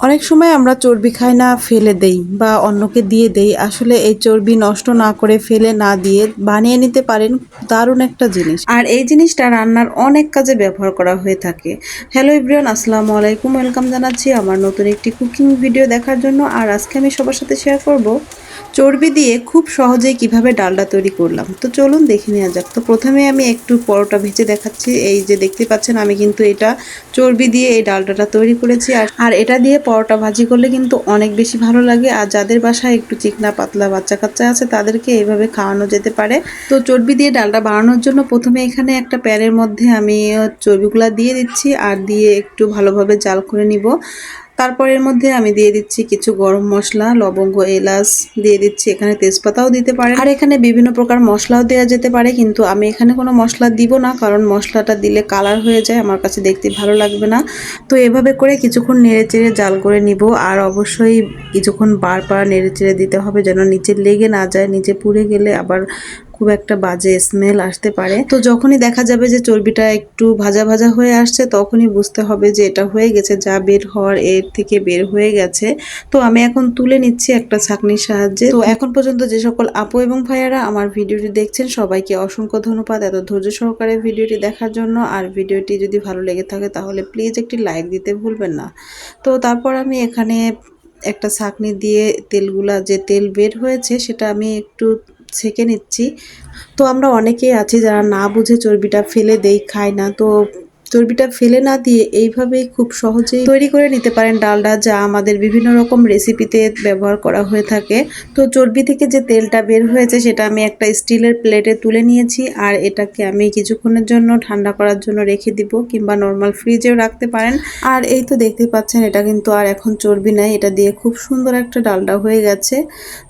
অনেক সময় আমরা চর্বি খাই না, ফেলে দেই বা অন্যকে দিয়ে দেই। আসলে এই চর্বি নষ্ট না করে ফেলে না দিয়ে বানিয়ে নিতে পারেন দারুণ একটা জিনিস। আর এই জিনিসটা রান্নার অনেক কাজে ব্যবহার করা হয়ে থাকে। হ্যালো ইব্রিয়ান আসসালামু আলাইকুম। ওয়েলকাম জানাচ্ছি আমার নতুন একটি কুকিং ভিডিও দেখার জন্য। আর আজকে আমি সবার সাথে শেয়ার করব চর্বি দিয়ে খুব সহজেই কীভাবে ডালটা তৈরি করলাম। তো চলুন দেখে নেওয়া যাক। তো প্রথমে আমি একটু পরোটা ভেজে দেখাচ্ছি। এই যে দেখতে পাচ্ছেন, আমি কিন্তু এটা চর্বি দিয়ে এই ডালটাটা তৈরি করেছি। আর আর এটা দিয়ে পরোটা ভাজি করলে কিন্তু অনেক বেশি ভালো লাগে। আর যাদের বাসায় একটু চিকনা পাতলা বাচ্চা কাচ্চা আছে, তাদেরকে এইভাবে খাওয়ানো যেতে পারে। তো চর্বি দিয়ে ডালটা বানানোর জন্য প্রথমে এখানে একটা প্যানের মধ্যে আমি চর্বিগুলা দিয়ে দিচ্ছি। আর দিয়ে একটু ভালোভাবে জাল করে নিব। তারপর এর মধ্যে আমি দিয়ে দিচ্ছি কিছু গরম মশলা, লবঙ্গ, এলাচ, দিয়ে দিচ্ছি এখানে তেজপাতাও দিতে পারে আর এখানে বিভিন্ন প্রকার মশলাও দেওয়া যেতে পারে, কিন্তু আমি এখানে কোনো মশলা দিব না, কারণ মশলাটা দিলে কালার হয়ে যায়, আমার কাছে দেখতে ভালো লাগবে না। তো এভাবে করে কিছুক্ষণ নেড়ে চেড়ে জাল করে নিব, আর অবশ্যই কিছুক্ষণ বারবার নেড়ে চেড়ে দিতে হবে যেন নিচে লেগে না যায়, নিচে পুড়ে গেলে আবার খুব একটা বাজে স্মেল আসতে পারে। তো যখনই দেখা যাবে যে চর্বিটা একটু ভাজা ভাজা হয়ে আসছে, তখনই বুঝতে হবে যে এটা হয়ে গেছে, যা বের হওয়ার এর থেকে বের হয়ে গেছে। তো আমি এখন তুলে নিচ্ছি একটা ছাকনির সাহায্যে। তো এখন পর্যন্ত যে সকল আপু এবং ভাইয়ারা আমার ভিডিওটি দেখছেন, সবাইকে অসংখ্য ধন্যবাদ এত ধৈর্য সহকারে ভিডিওটি দেখার জন্য। আর ভিডিওটি যদি ভালো লেগে থাকে, তাহলে প্লিজ একটি লাইক দিতে ভুলবেন না। তো তারপর আমি এখানে একটা ছাকনি দিয়ে তেলগুলা যে তেল বের হয়েছে, সেটা আমি একটু ছেঁকে নিচ্ছি। তো আমরা অনেকেই আছি যারা না বুঝে চর্বিটা ফেলে দেই খায় না। তো চর্বিটা ফেলে না দিয়ে এইভাবেই খুব সহজেই তৈরি করে নিতে পারেন ডালডা, যা আমাদের বিভিন্ন রকম রেসিপিতে ব্যবহার করা হয়ে থাকে। তো চর্বি থেকে যে তেলটা বের হয়েছে, সেটা আমি একটা স্টিলের প্লেটে তুলে নিয়েছি আর এটাকে আমি কিছুক্ষণের জন্য ঠান্ডা করার জন্য রেখে দিব কিংবা নর্মাল ফ্রিজেও রাখতে পারেন। আর এই তো দেখতে পাচ্ছেন, এটা কিন্তু আর এখন চর্বি নাই, এটা দিয়ে খুব সুন্দর একটা ডালডা হয়ে গেছে।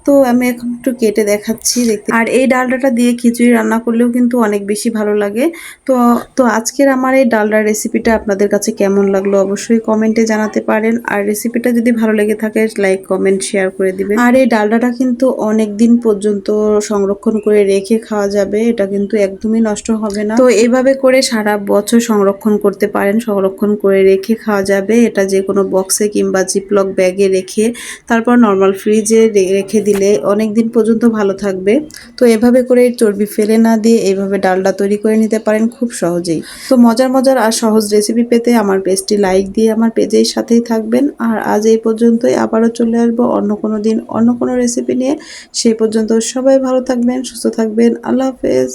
তো আমি এখন একটু কেটে দেখাচ্ছি, দেখতে আর এই ডালডাটা দিয়ে খিচুড়ি রান্না করলেও কিন্তু অনেক বেশি ভালো লাগে। তো তো আজকের আমার এই ডাল ডালডার রেসিপিটা আপনাদের কাছে কেমন লাগল অবশ্যই কমেন্টে জানাতে পারেন। আর রেসিপিটা যদি ভালো লেগে থাকে লাইক কমেন্ট শেয়ার করে দিবেন। আর এই ডালডাটা কিন্তু অনেক দিন পর্যন্ত সংরক্ষণ করে রেখে খাওয়া যাবে। এটা কিন্তু একদমই নষ্ট হবে না। তো এইভাবে করে সারা বছর সংরক্ষণ করতে পারেন, সংরক্ষণ করে রেখে খাওয়া যাবে। এটা যে কোনো বক্সে কিংবা জিপলক ব্যাগে রেখে, তারপর নর্মাল ফ্রিজে রেখে দিলে অনেক দিন পর্যন্ত ভালো থাকবে। তো এভাবে করে চর্বি ফেলে না দিয়ে এইভাবে ডালডা তৈরি করে নিতে পারেন খুব সহজেই। তো মজার মজার আর সহজ রেসিপি পেতে আমার পেজটি লাইক দিয়ে আমার পেজের সাথেই থাকবেন। আর আজ এই পর্যন্তই, আবারও চলে আসব অন্য কোনো দিন, অন্য কোনো রেসিপি নিয়ে। সেই পর্যন্ত সবাই ভালো থাকবেন, সুস্থ থাকবেন। আল্লাহ হাফেজ।